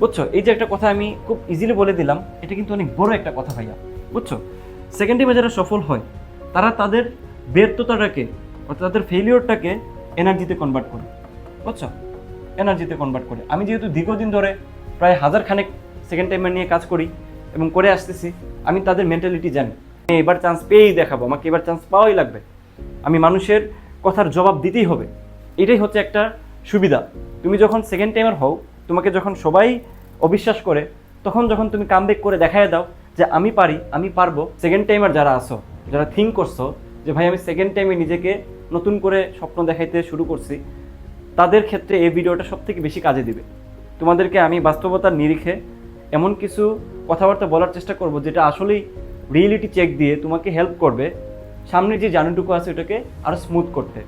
বুঝছ? এই যে একটা কথা আমি খুব ইজিলি বলে দিলাম, এটা কিন্তু অনেক বড় একটা কথা ভাইয়া, বুঝছ? সেকেন্ড যারা সফল হয়, তারা তাদের ব্যর্থতাটাকে অর্থাৎ তাদের ফেলিওরটাকে এনার্জিতে কনভার্ট করে, বুঝছ? এনার্জিতে কনভার্ট করে। আমি যেহেতু দীর্ঘদিন ধরে প্রায় হাজার খানেক সেকেন্ড টাইমার নিয়ে কাজ করি এবং করে আসতেছি, আমি তাদের মেন্টালিটি জানি। আমি এবার চান্স পেয়েই দেখাবো, আমাকে এবার চান্স পাওয়াই লাগবে। আমি মানুষের কথার জবাব দিতেই হবে। এটাই হচ্ছে একটা সুবিধা। তুমি যখন সেকেন্ড টাইমার হও তোমাকে যখন সবাই অবিশ্বাস করে, তখন যখন তুমি কামব্যাক করে দেখায় দাও যে আমি পারি, আমি পারব সেকেন্ড টাইমার যারা আসো যারা থিঙ্ক করছ, যে ভাই আমি সেকেন্ড টাইমে নিজেকে নতুন করে স্বপ্ন দেখাইতে শুরু করছি, তাদের ক্ষেত্রে এই ভিডিওটা সব থেকে বেশি কাজে দিবে। তোমাদেরকে আমি বাস্তবতার নিরিখে এমন কিছু কথাবার্তা বলার চেষ্টা করব যেটা আসলেই রিয়েলিটি চেক দিয়ে তোমাকে হেল্প করবে। সামনের যে জানুটুকু আছে, ওটাকে আরও স্মুথ করতে।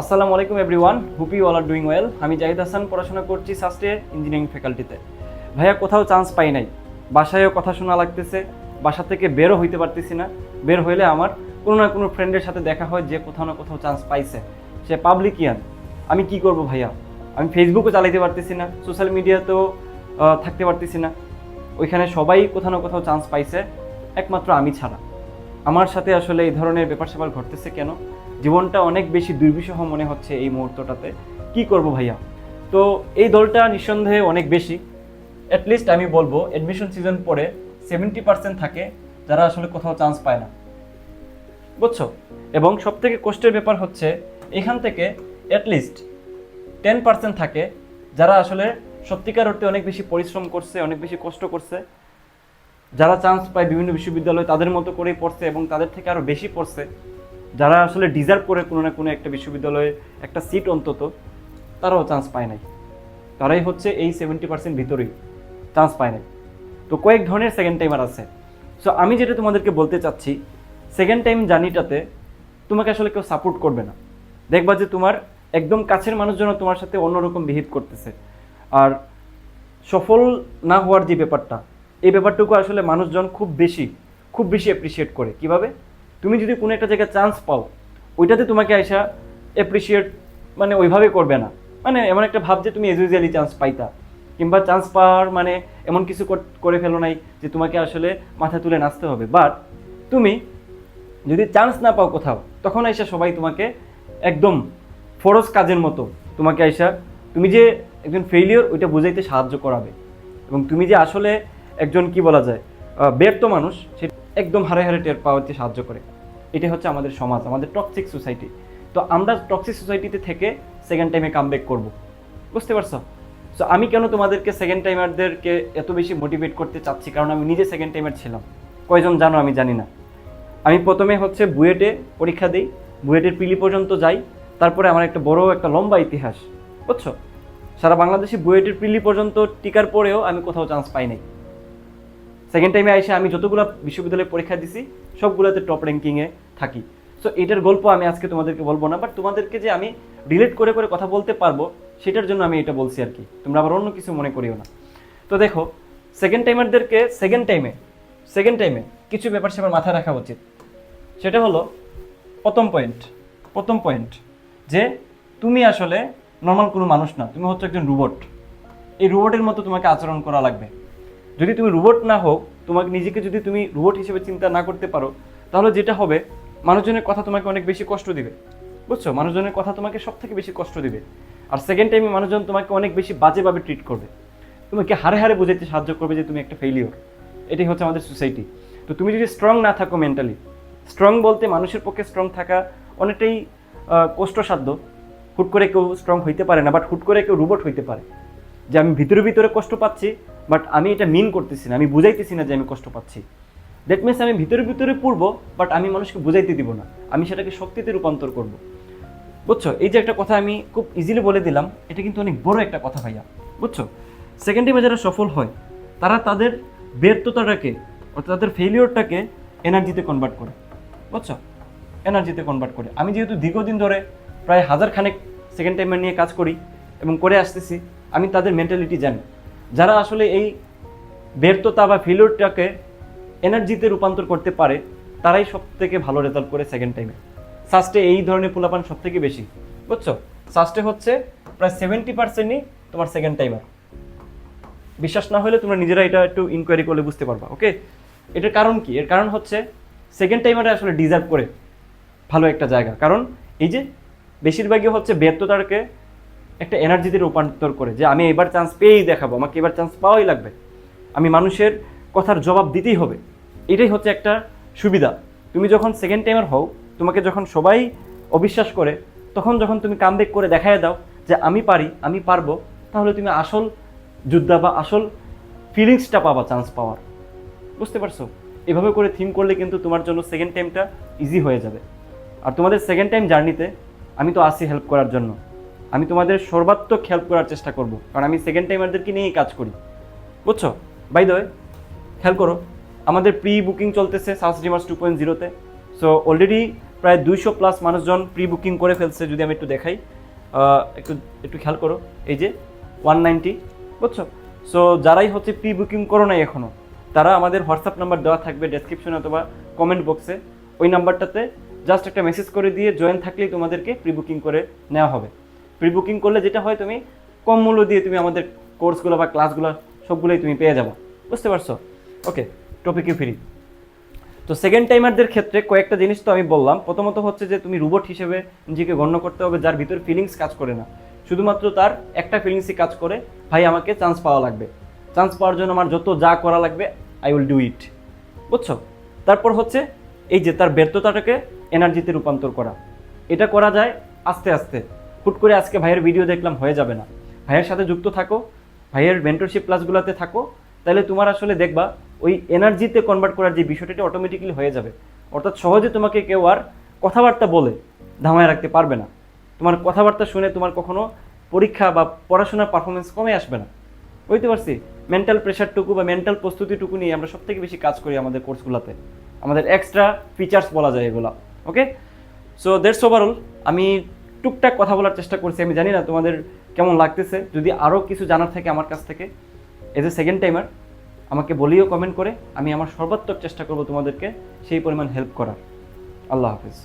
আসসালামু আলাইকুম everyone hope you all are doing well আমি জাহিদ হাসান, পড়াশোনা করছি সাস্টে ইঞ্জিনিয়ারিং ফ্যাকাল্টিতে ভাইয়া, কোথাও চান্স পাই নাই। বাসায়ও কথা শোনা লাগতেছে, বাসা থেকে বেরও হইতে পারতেছি না। বের হইলে আমার কোনো না কোনো ফ্রেন্ডের সাথে দেখা হয়, যে কোথাও না কোথাও চান্স পাইছে। সে পাবলিকিয়ান আমি কি করব ভাইয়া? আমি ফেসবুকও চালাইতে পারতেছি না সোশ্যাল মিডিয়াতেও থাকতে পারতেছি না। ওইখানে সবাই কোথাও না কোথাও চান্স পাইছে, একমাত্র আমি ছাড়া। আমার সাথে আসলে এই ধরনের ব্যাপার স্যাপার ঘটতেছে কেন? জীবনটা অনেক বেশি দুর্বিষহ মনে হচ্ছে এই মুহূর্তটাতে। কি করব ভাইয়া? তো এই দলটা নিঃসন্দেহে অনেক বেশি। অ্যাটলিস্ট আমি বলব অ্যাডমিশন সিজন পরে সেভেন্টি পার্সেন্ট থাকে, যারা আসলে কোথাও চান্স পায় না। বুঝছ? এবং সব থেকে কষ্টের ব্যাপার হচ্ছে, এখান থেকে অ্যাটলিস্ট টেন পার্সেন্ট থাকে, যারা আসলে সত্যিকার অর্থে অনেক বেশি পরিশ্রম করছে, অনেক বেশি কষ্ট করছে। যারা চান্স পায় বিভিন্ন বিশ্ববিদ্যালয়ে, তাদের মতো করেই পড়ছে এবং তাদের থেকে আরও বেশি পড়ছে। যারা আসলে ডিজার্ভ করে কোনো না কোনো একটা বিশ্ববিদ্যালয়ে একটা সিট অন্তত, তারাও চান্স পায় নাই। তারাই হচ্ছে এই সেভেন্টি পার্সেন্ট ভিতরেই চান্স পায় নাই। তো কয়েক ধরনের সেকেন্ড টাইমার আছে। সো আমি যেটা তোমাদেরকে বলতে চাচ্ছি সেকেন্ড টাইম জার্নিটাতে তোমাকে আসলে কেউ সাপোর্ট করবে না। দেখবা যে তোমার একদম কাছের মানুষজন তোমার সাথে অন্যরকম বিহেভ করতেছে। আর সফল না হওয়ার যে ব্যাপারটা, এই ব্যাপারটুকু আসলে মানুষজন খুব বেশি খুব বেশি অ্যাপ্রিসিয়েট করে। কীভাবে? তুমি যদি কোনো একটা জায়গায় চান্স পাও, ওইটাতে তোমাকে আইসা অ্যাপ্রিসিয়েট মানে ওইভাবে করবে না। মানে এমন একটা ভাব যে তুমি এজুইজুয়ালি চান্স পাইতা। কিংবা চান্স পাওয়ার মানে এমন কিছু করে ফেলো নাই যে তোমাকে আসলে মাথা তুলে নাচতে হবে। বাট তুমি যদি চান্স না পাও কোথাও, তখন আইসা সবাই তোমাকে একদম ফরজ কাজের মতো তোমাকে আইসা তুমি যে একজন ফেলিওর ওইটা বুঝাইতে সাহায্য করাবে। এবং তুমি যে আসলে একজন কি বলা যায় ব্যর্থ মানুষ, সে একদম হারে হারে টের পাওয়াতে সাহায্য করে। এটা হচ্ছে আমাদের সমাজ, আমাদের টক্সিক সোসাইটি তো আমরা টক্সিক সোসাইটিতে থেকে সেকেন্ড টাইমে কাম ব্যাক করব। বুঝতে পারছ? সো আমি কেন তোমাদেরকে সেকেন্ড টাইমারদেরকে এত বেশি মোটিভেট করতে চাচ্ছি? কারণ আমি নিজে সেকেন্ড টাইমার ছিলাম। কয়জন জানো আমি জানি না। আমি প্রথমে হচ্ছে বুয়েটে পরীক্ষা দিই, বুয়েটের পিলি পর্যন্ত যাই, তারপরে আমার একটা বড় একটা লম্বা ইতিহাস, বুঝছ? সারা বাংলাদেশে বুয়েটের পিলি পর্যন্ত টিকার পরেও আমি কোথাও চান্স পাই নাই। সেকেন্ড টাইমে এসে আমি যতগুলো বিশ্ববিদ্যালয়ে পরীক্ষা দিছি, সবগুলোতে টপ র্যাঙ্কিংয়ে থাকি। সো এটার গল্প আমি আজকে তোমাদেরকে বলব না বাট তোমাদেরকে যে আমি রিলেট করে করে কথা বলতে পারব, সেটার জন্য আমি এটা বলছি আর কি। তোমরা আবার অন্য কিছু মনে করিও না। তো দেখো সেকেন্ড টাইমারদেরকে সেকেন্ড টাইমে সেকেন্ড টাইমে কিছু ব্যাপার সেবার মাথায় রাখা উচিত। সেটা হলো, প্রথম পয়েন্ট প্রথম পয়েন্ট যে তুমি আসলে নর্মাল কোনো মানুষ না, তুমি হচ্ছে একজন রোবট এই রোবটের মতো তোমাকে আচরণ করা লাগবে। যদি তুমি রোবট না হোক, তোমাকে নিজেকে যদি তুমি রোবট হিসেবে চিন্তা না করতে পারো, তাহলে যেটা হবে, মানুষজনের কথা তোমাকে অনেক বেশি কষ্ট দিবে। বুঝছ? মানুষজনের কথা তোমাকে সব থেকে বেশি কষ্ট দিবে। আর সেকেন্ড টাইমে মানুষজন তোমাকে অনেক বেশি বাজেভাবে ট্রিট করবে। তোমাকে হারে হারে বোঝাইতে সাহায্য করবে যে তুমি একটা ফেলিওর এটাই হচ্ছে আমাদের সোসাইটি তো তুমি যদি স্ট্রং না থাকো মেন্টালি স্ট্রং বলতে মানুষের পক্ষে স্ট্রং থাকা অনেকটাই কষ্টসাধ্য। হুট করে কেউ স্ট্রং হইতে পারে না বাট হুট করে কেউ রোবট হইতে পারে। যে আমি ভিতরে ভিতরে কষ্ট পাচ্ছি বাট আমি এটা মিন করতেছি না, আমি বুঝাইতেছি না যে আমি কষ্ট পাচ্ছি। দ্যাট মিনস আমি ভিতরে ভিতরে পূর্ব বাট আমি মানুষকে বুঝাইতে দিব না। আমি সেটাকে শক্তিতে রূপান্তর করব। বুঝছ? এই যে একটা কথা আমি খুব ইজিলি বলে দিলাম, এটা কিন্তু অনেক বড় একটা কথা ভাইয়া। বুঝছ? সেকেন্ড টাইমে যারা সফল হয়, তারা তাদের ব্যর্থতাটাকে, অর্থাৎ তাদের ফেলিওরটাকে এনার্জিতে কনভার্ট করে। বুঝছ? এনার্জিতে কনভার্ট করে। আমি যেহেতু দীর্ঘদিন ধরে প্রায় হাজার খানেক সেকেন্ড টাইমার নিয়ে কাজ করি এবং করে আসতেছি, আমি তাদের মেন্টালিটি জানি। যারা আসলে এই ব্যর্থতা বা ফেলিওরটাকে এনার্জিতে রূপান্তর করতে পারে, তারাই সব থেকে ভালো রেজাল্ট করে সেকেন্ড টাইমে সাস্টে এই ধরনের পোলাপান সব থেকে বেশি, বুঝছ? সাস্টে হচ্ছে প্রায় সেভেন্টি পার্সেন্টই তোমার সেকেন্ড টাইমার বিশ্বাস না হলে তোমরা নিজেরা এটা একটু ইনকোয়ারি করলে বুঝতে পারবা ওকে এটার কারণ কি? এর কারণ হচ্ছে সেকেন্ড টাইমারে আসলে ডিজার্ভ করে ভালো একটা জায়গা। কারণ এই যে, বেশিরভাগই হচ্ছে ব্যর্থতাকে একটা এনার্জিতে রূপান্তর করে যে আমি এবার চান্স পেয়েই দেখাবো, আমাকে এবার চান্স পাওয়াই লাগবে। আমি মানুষের কথার জবাব দিতেই হবে। এটাই হচ্ছে একটা সুবিধা। তুমি যখন সেকেন্ড টাইমার হও, তোমাকে যখন সবাই অবিশ্বাস করে, তখন যখন তুমি কামব্যাক করে দেখায় দাও যে আমি পারি, আমি পারব, তাহলে তুমি আসল যোদ্ধা বা আসল ফিলিংসটা পাবা চান্স পাওয়ার। বুঝতে পারছ? এভাবে করে থিম করলে কিন্তু তোমার জন্য সেকেন্ড টাইমটা ইজি হয়ে যাবে। আর তোমাদের সেকেন্ড টাইম জার্নিতে আমি তো আসি হেল্প করার জন্য। আমি তোমাদের সর্বাত্মক হেল্প করার চেষ্টা করব, কারণ আমি সেকেন্ড টাইমারদেরকে নিয়েই কাজ করি। বুঝছ? বাই দ্য খেয়াল করো, আমাদের প্রি বুকিং চলতেছে সাউথ ডিমার্স টু পয়েন্ট জিরোতে সো অলরেডি প্রায় দুইশো প্লাস মানুষজন প্রি বুকিং করে ফেলছে, যদি আমি একটু দেখাই। একটু একটু খেয়াল করো, এই যে ওয়ান নাইনটি বুঝছ? সো যারাই হচ্ছে প্রি বুকিং করো নাই এখনও তারা আমাদের হোয়াটসঅ্যাপ নাম্বার দেওয়া থাকবে ডেসক্রিপশনে অথবা কমেন্ট বক্সে ওই নাম্বারটাতে জাস্ট একটা মেসেজ করে দিয়ে জয়েন থাকলেই তোমাদেরকে প্রি বুকিং করে নেওয়া হবে। প্রি বুকিং করলে যেটা হয়, তুমি কম মূল্য দিয়ে তুমি আমাদের কোর্সগুলো বা ক্লাসগুলো সবগুলোই তুমি পেয়ে যাবে। বুঝতে পারছ? ওকে টপিকে ফিরি। তো সেকেন্ড টাইমারদের ক্ষেত্রে কয়েকটা জিনিস তো আমি বললাম। প্রথমত হচ্ছে যে, তুমি রোবট হিসেবে নিজেকে গণ্য করতে হবে, যার ভিতর ফিলিংস কাজ করে না। শুধুমাত্র তার একটা ফিলিংসই কাজ করে, ভাই, আমাকে চান্স পাওয়া লাগবে। চান্স পাওয়ার জন্য আমার যত যা করা লাগবে আই উইল ডু ইট বুঝছ? তারপর হচ্ছে, এই যে তার ব্যর্থতাটাকে এনার্জিতে রূপান্তর করা। এটা করা যায় আস্তে আস্তে। হুট করে আজকে ভাইয়ের ভিডিও দেখলাম, হয়ে যাবে না। ভাইয়ের সাথে যুক্ত থাকো, ভাইয়ের মেন্টরশিপ ক্লাসগুলোতে থাকো, তাহলে তোমার আসলে দেখবা, ওই এনার্জিতে কনভার্ট করার যে বিষয়টা এটা অটোমেটিক্যালি হয়ে যাবে। অর্থাৎ সহজে তোমাকে কেউ আর কথাবার্তা বলে ধামায় রাখতে পারবে না। তোমার কথাবার্তা শুনে তোমার কখনো পরীক্ষা বা পড়াশোনার পারফরমেন্স কমে আসবে না। বুঝতে পারছি? মেন্টাল প্রেশারটুকু বা মেন্টাল প্রস্তুতিটুকু নিয়ে আমরা সবথেকে বেশি কাজ করি আমাদের কোর্সগুলোতে আমাদের এক্সট্রা ফিচার্স বলা যায় এগুলো ওকে সো দ্যাটস ওভারঅল আমি টুকটাক কথা বলার চেষ্টা করছি, আমি জানি না তোমাদের কেমন লাগতেছে। যদি আরও কিছু জানার থাকে আমার কাছ থেকে এজ এ সেকেন্ড টাইমার আমাকে বলিও কমেন্ট করে, আমি আমার সর্বাত্মক চেষ্টা করব তোমাদেরকে সেই পরিমাণ হেল্প করার। আল্লাহ হাফিজ।